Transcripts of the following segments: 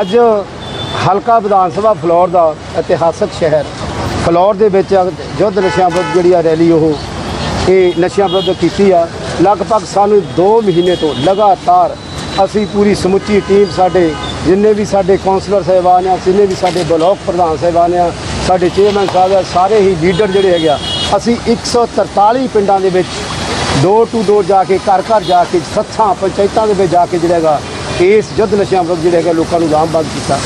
ਅੱਜ ਹਲਕਾ ਵਿਧਾਨ ਸਭਾ ਫਲੋਰ ਦਾ ਇਤਿਹਾਸਕ ਸ਼ਹਿਰ ਫਲੋਰ ਦੇ ਵਿੱਚ ਯੁੱਧ ਨਸ਼ਿਆਂ ਵਿਰੁੱਧ ਜਿਹੜੀ ਆ ਰੈਲੀ ਉਹ ਇਹ ਨਸ਼ਿਆਂ ਵਿਰੁੱਧ ਕੀਤੀ ਆ। ਲਗਭਗ ਸਾਨੂੰ 2 ਮਹੀਨੇ ਤੋਂ ਲਗਾਤਾਰ ਅਸੀਂ ਪੂਰੀ ਸਮੁੱਚੀ ਟੀਮ ਸਾਡੇ, ਜਿੰਨੇ ਵੀ ਸਾਡੇ ਕਾਉਂਸਲਰ ਸਾਹਿਬਾਨ ਆ, ਜਿੰਨੇ ਵੀ ਸਾਡੇ ਬਲਾਕ ਪ੍ਰਧਾਨ ਸਾਹਿਬਾਨ ਆ, ਸਾਡੇ ਚੇਅਰਮੈਨ ਸਾਹਿਬ ਆ, ਸਾਰੇ ਹੀ ਲੀਡਰ ਜਿਹੜੇ ਹੈਗੇ ਆ, ਅਸੀਂ 143 ਪਿੰਡਾਂ ਦੇ ਵਿੱਚ ਡੋਰ ਟੂ ਡੋਰ ਜਾ ਕੇ, ਘਰ ਘਰ ਜਾ ਕੇ, ਸੱਥਾਂ, ਪੰਚਾਇਤਾਂ ਦੇ ਵਿੱਚ ਜਾ ਕੇ ਜਿਹੜਾ ਹੈਗਾ ਇਸ ਯੁੱਧ ਨਸ਼ਿਆਂ ਵਿਰੁੱਧ ਜਿਹੜਾ ਹੈਗਾ ਲੋਕਾਂ ਨੂੰ ਲਾਮਬੰਦ ਕੀਤਾ।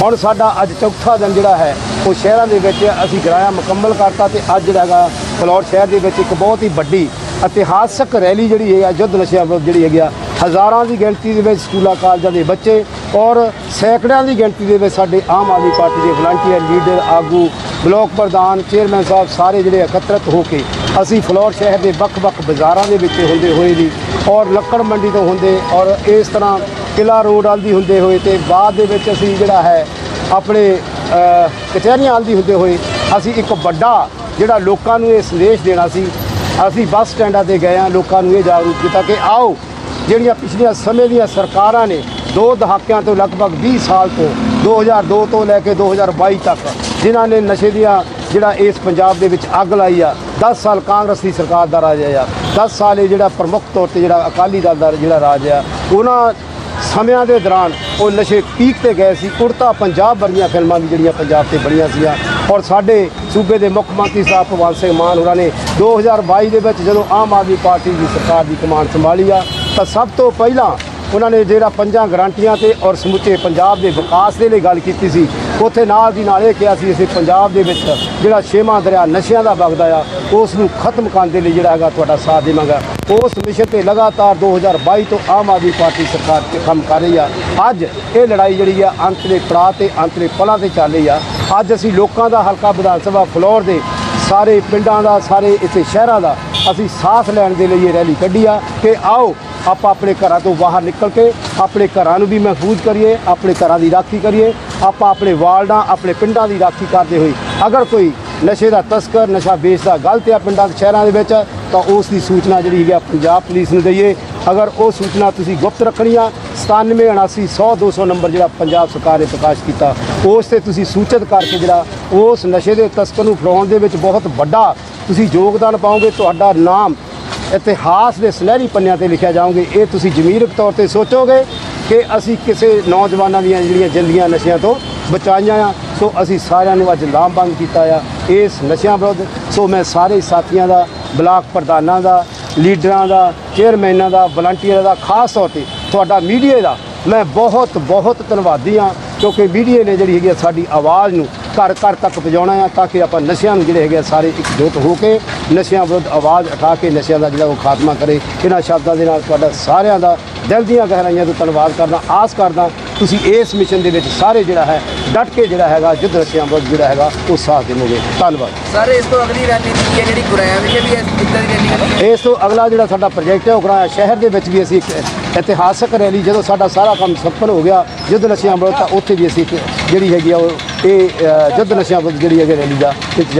ਹੁਣ ਸਾਡਾ ਅੱਜ ਚੌਥਾ ਦਿਨ ਜਿਹੜਾ ਹੈ, ਉਹ ਸ਼ਹਿਰਾਂ ਦੇ ਵਿੱਚ ਅਸੀਂ ਗਰਾਇਆ ਮੁਕੰਮਲ ਕਰਤਾ ਤੇ ਅੱਜ ਜਿਹੜਾ ਹੈਗਾ ਫਲੌਰ ਸ਼ਹਿਰ ਦੇ ਵਿੱਚ ਇੱਕ ਬਹੁਤ ਹੀ ਵੱਡੀ ਇਤਿਹਾਸਕ ਰੈਲੀ ਜਿਹੜੀ ਹੈ ਯੁੱਧ ਨਸ਼ਿਆਂ ਵਿਰੁੱਧ ਜਿਹੜੀ ਹੈਗੀ ਆ, ਹਜ਼ਾਰਾਂ ਦੀ ਗਿਣਤੀ ਦੇ ਵਿੱਚ ਸਕੂਲਾਂ, ਕਾਲਜਾਂ ਦੇ ਬੱਚੇ ਔਰ ਸੈਂਕੜਿਆਂ ਦੀ ਗਿਣਤੀ ਦੇ ਵਿੱਚ ਸਾਡੇ ਆਮ ਆਦਮੀ ਪਾਰਟੀ ਦੇ ਵਲੰਟੀਅਰ ਲੀਡਰ ਆਗੂ, ਬਲਾਕ ਪ੍ਰਧਾਨ ਚੇਅਰਮੈਨ ਸਾਹਿਬ ਸਾਰੇ ਜਿਹੜੇ ਇਕੱਤਰਤ ਹੋ ਕੇ ਅਸੀਂ ਫਲੋਰ ਸ਼ਹਿਰ ਦੇ ਵੱਖ-ਵੱਖ ਬਾਜ਼ਾਰਾਂ ਦੇ ਵਿੱਚ ਹੁੰਦੇ ਹੋਏ ਵੀ ਔਰ ਲੱਕੜ ਮੰਡੀ ਤੋਂ ਹੁੰਦੇ ਔਰ ਇਸ ਤਰ੍ਹਾਂ ਕਿਲਾ ਰੋਡ ਵੱਲ ਦੀ ਹੁੰਦੇ ਹੋਏ ਤੇ ਬਾਅਦ ਦੇ ਵਿੱਚ ਅਸੀਂ ਜਿਹੜਾ ਹੈ ਆਪਣੇ ਕਚਹਿਰੀਆਂ ਵੱਲ ਦੀ ਹੁੰਦੇ ਹੋਏ ਅਸੀਂ ਇੱਕ ਵੱਡਾ ਜਿਹੜਾ ਲੋਕਾਂ ਨੂੰ ਇਹ ਸੰਦੇਸ਼ ਦੇਣਾ ਸੀ, ਅਸੀਂ ਬੱਸ ਸਟੈਂਡਾਂ ਤੇ ਗਏ ਆ ਲੋਕਾਂ ਨੂੰ ਇਹ ਜਾਗਰੂਕ ਕੀਤਾ ਕਿ ਆਓ, ਜਿਹੜੀਆਂ ਪਿਛਲੀਆਂ ਸਮੇਂ ਦੀਆਂ ਸਰਕਾਰਾਂ ਨੇ ਦੋ ਦਹਾਕਿਆਂ ਤੋਂ ਲਗਭਗ 20 ਸਾਲ ਤੋਂ 2002 ਤੋਂ ਲੈ ਕੇ 2022 ਤੱਕ, ਜਿਨ੍ਹਾਂ ਨੇ ਨਸ਼ੇ ਦੀਆਂ ਜਿਹੜਾ ਇਸ ਪੰਜਾਬ ਦੇ ਵਿੱਚ ਅੱਗ ਲਾਈ ਆ 10 ਸਾਲ ਕਾਂਗਰਸ ਦੀ ਸਰਕਾਰ ਦਾ ਰਾਜ ਆ 10 ਸਾਲ ਇਹ ਜਿਹੜਾ ਪ੍ਰਮੁੱਖ ਤੌਰ ਤੇ ਜਿਹੜਾ ਅਕਾਲੀ ਦਲ ਦਾ ਜਿਹੜਾ ਰਾਜ ਆ, ਉਹਨਾਂ ਸਮਿਆਂ ਦੇ ਦੌਰਾਨ ਉਹ ਨਸ਼ੇ ਪੀਕ ਤੇ ਗਏ ਸੀ। ਕੁੜਤਾ, ਪੰਜਾਬ ਵਰਗੀਆਂ ਫਿਲਮਾਂ ਵੀ ਜਿਹੜੀਆਂ ਪੰਜਾਬ ਤੇ ਬਣੀਆਂ ਸੀਆਂ ਔਰ ਸਾਡੇ ਸੂਬੇ ਦੇ ਮੁੱਖ ਮੰਤਰੀ ਸਾਹਿਬ ਭਗਵੰਤ ਸਿੰਘ ਮਾਨ ਹੋਰਾਂ ਨੇ 2022 ਦੇ ਵਿੱਚ ਜਦੋਂ ਆਮ ਆਦਮੀ ਪਾਰਟੀ ਦੀ ਸਰਕਾਰ ਦੀ ਕਮਾਨ ਸੰਭਾਲੀ ਆ, ਤਾਂ ਸਭ ਤੋਂ ਪਹਿਲਾਂ ਉਹਨਾਂ ਨੇ ਜਿਹੜਾ ਪੰਜਾਂ ਗਰੰਟੀਆਂ ਤੇ ਔਰ ਸਮੁੱਚੇ ਪੰਜਾਬ ਦੇ ਵਿਕਾਸ ਦੇ ਲਈ ਗੱਲ ਕੀਤੀ ਸੀ ਉੱਥੇ ਨਾਲ ਦੀ ਨਾਲ ਇਹ ਕਿਹਾ ਸੀ ਅਸੀਂ ਪੰਜਾਬ ਦੇ ਵਿੱਚ ਜਿਹੜਾ ਛੇਵਾਂ ਦਰਿਆ ਨਸ਼ਿਆਂ ਦਾ ਵਗਦਾ ਆ, ਉਸ ਨੂੰ ਖਤਮ ਕਰਨ ਦੇ ਲਈ ਜਿਹੜਾ ਹੈਗਾ ਤੁਹਾਡਾ ਸਾਥ ਦੇਵਾਂਗਾ। ਉਸ ਮਿਸ਼ਨ ਤੇ ਲਗਾਤਾਰ 2022 ਤੋਂ ਆਮ ਆਦਮੀ ਪਾਰਟੀ ਸਰਕਾਰ ਤੇ ਕੰਮ ਕਰ ਰਹੀ ਆ। ਅੱਜ ਇਹ ਲੜਾਈ ਜਿਹੜੀ ਆ, ਅੰਤਲੇ ਪੜਾਅ ਤੇ ਅੰਤਲੇ ਪਲਾਂ ਤੇ ਚੱਲ ਰਹੀ ਆ। ਅੱਜ ਅਸੀਂ ਲੋਕਾਂ ਦਾ ਹਲਕਾ ਵਿਧਾਨ ਸਭਾ ਫਲੋਰ ਦੇ ਸਾਰੇ ਪਿੰਡਾਂ ਦਾ, ਸਾਰੇ ਇੱਥੇ ਸ਼ਹਿਰਾਂ ਦਾ ਅਸੀਂ ਸਾਥ ਲੈਣ ਦੇ ਲਈ ਇਹ ਰੈਲੀ ਕੱਢੀ ਆ। ਕਿ ਆਓ ਆਪਾਂ ਆਪਣੇ ਘਰਾਂ ਤੋਂ ਬਾਹਰ ਨਿਕਲ ਕੇ ਆਪਣੇ ਘਰਾਂ ਨੂੰ ਵੀ ਮਹਿਫੂਜ਼ ਕਰੀਏ, ਆਪਣੇ ਘਰਾਂ ਦੀ ਰਾਖੀ ਕਰੀਏ। ਆਪਾਂ ਆਪਣੇ ਵਾਲਡਾਂ, ਆਪਣੇ ਪਿੰਡਾਂ ਦੀ ਰਾਖੀ ਕਰਦੇ ਹੋਏ ਅਗਰ ਕੋਈ ਨਸ਼ੇ ਦਾ ਤਸਕਰ, ਨਸ਼ਾ ਵੇਚਦਾ ਗਲਤ ਆ ਪਿੰਡਾਂ ਦੇ ਸ਼ਹਿਰਾਂ ਦੇ ਵਿੱਚ, ਤਾਂ ਉਸ ਦੀ ਸੂਚਨਾ ਜਿਹੜੀ ਹੈਗੀ ਆ ਪੰਜਾਬ ਪੁਲਿਸ ਨੂੰ ਦਈਏ। ਅਗਰ ਉਹ ਸੂਚਨਾ ਤੁਸੀਂ ਗੁਪਤ ਰੱਖਣੀ ਆ 97 79 100 200 ਨੰਬਰ ਜਿਹੜਾ ਪੰਜਾਬ ਸਰਕਾਰ ਨੇ ਪ੍ਰਕਾਸ਼ ਕੀਤਾ, ਉਸ ਤੇ ਤੁਸੀਂ ਸੂਚਿਤ ਕਰਕੇ ਜਿਹੜਾ ਉਸ ਨਸ਼ੇ ਦੇ ਤਸਕਰ ਨੂੰ ਫੜਾਉਣ ਦੇ ਵਿੱਚ ਬਹੁਤ ਵੱਡਾ ਤੁਸੀਂ ਯੋਗਦਾਨ ਪਾਓਗੇ। ਤੁਹਾਡਾ ਨਾਮ ਇਤਿਹਾਸ ਦੇ ਸੁਨਹਿਰੀ ਪੰਨਿਆਂ ਤੇ ਲਿਖਿਆ ਜਾਓਗੇ ਇਹ ਤੁਸੀਂ ਜ਼ਮੀਰਕ ਤੌਰ ਤੇ ਸੋਚੋਗੇ ਕਿ ਅਸੀਂ ਕਿਸੇ ਨੌਜਵਾਨਾਂ ਦੀਆਂ ਜਿਹੜੀਆਂ ਜ਼ਿੰਦਗੀਆਂ ਨਸ਼ਿਆਂ ਤੋਂ ਬਚਾਈਆਂ ਆ, ਸੋ ਅਸੀਂ ਸਾਰਿਆਂ ਨੂੰ ਅੱਜ ਲਾਮਬੰਦ ਕੀਤਾ ਆ ਇਸ ਨਸ਼ਿਆਂ ਵਿਰੁੱਧ। ਸੋ ਮੈਂ ਸਾਰੇ ਸਾਥੀਆਂ ਦਾ, ਬਲਾਕ ਪ੍ਰਧਾਨਾਂ ਦਾ, ਲੀਡਰਾਂ ਦਾ, ਚੇਅਰਮੈਨਾਂ ਦਾ, ਵਲੰਟੀਅਰਾਂ ਦਾ, ਖਾਸ ਤੌਰ ਤੇ ਤੁਹਾਡਾ ਮੀਡੀਆ ਦਾ ਮੈਂ ਬਹੁਤ ਬਹੁਤ ਧੰਨਵਾਦੀ ਹਾਂ, ਕਿਉਂਕਿ ਮੀਡੀਆ ਨੇ ਜਿਹੜੀ ਹੈਗੀ ਆ ਸਾਡੀ ਆਵਾਜ਼ ਨੂੰ ਘਰ ਘਰ ਤੱਕ ਪਹੁੰਚਾਉਣਾ ਆ ਤਾਂ ਕਿ ਆਪਾਂ ਨਸ਼ਿਆਂ ਨੂੰ ਜਿਹੜੇ ਹੈਗੇ ਸਾਰੇ ਇਕਜੁੱਟ ਹੋ ਕੇ ਨਸ਼ਿਆਂ ਵਿਰੁੱਧ ਆਵਾਜ਼ ਉਠਾ ਕੇ ਨਸ਼ਿਆਂ ਦਾ ਜਿਹੜਾ ਉਹ ਖਾਤਮਾ ਕਰੇ। ਇਹਨਾਂ ਸ਼ਬਦਾਂ ਦੇ ਨਾਲ ਤੁਹਾਡਾ ਸਾਰਿਆਂ ਦਾ ਦਿਲ ਦੀਆਂ ਗਹਿਰਾਈਆਂ ਤੋਂ ਧੰਨਵਾਦ ਕਰਦਾ। ਆਸ ਕਰਦਾ ਤੁਸੀਂ ਇਸ ਮਿਸ਼ਨ ਦੇ ਵਿੱਚ ਸਾਰੇ ਜਿਹੜਾ ਹੈ ਡਟ ਕੇ ਜਿਹੜਾ ਹੈਗਾ ਯੁੱਧ ਨਸ਼ਿਆਂ ਵਿਰੁੱਧ ਜਿਹੜਾ ਹੈਗਾ ਉਹ ਸਾਥ ਦੇਵੋਗੇ। ਧੰਨਵਾਦ। ਸਰ ਇਸ ਤੋਂ ਅਗਲੀ ਰਣਨੀਤੀ ਹੈ ਜਿਹੜੀ ਗੁਰਾਇਆ ਵਿਖੇ ਵੀ ਇਸ ਇੱਦਾਂ ਦੀ ਰੈਲੀ ਕਰਨੀ ਇਸ ਤੋਂ ਅਗਲਾ ਜਿਹੜਾ ਸਾਡਾ ਪ੍ਰੋਜੈਕਟ ਹੈ ਉਹ ਕਰਾਇਆ ਸ਼ਹਿਰ ਦੇ ਵਿੱਚ ਵੀ ਅਸੀਂ ਇੱਕ ਇਤਿਹਾਸਕ ਰੈਲੀ ਜਦੋਂ ਸਾਡਾ ਸਾਰਾ ਕੰਮ ਸਫਲ ਹੋ ਗਿਆ ਯੁੱਧ ਨਸ਼ਿਆਂ ਵਿਰੁੱਧ ਤਾਂ ਉੱਥੇ ਵੀ ਅਸੀਂ ਇੱਕ ਜਿਹੜੀ ਹੈਗੀ ਆ ਉਹ ਇਹ ਅ, ਨਸ਼ਿਆਂ ਵਿਰੁੱਧ ਜਿਹੜੀ ਹੈਗੀ ਰੈਲੀ ਦਾ ਇੰਤਜ਼ਾਮ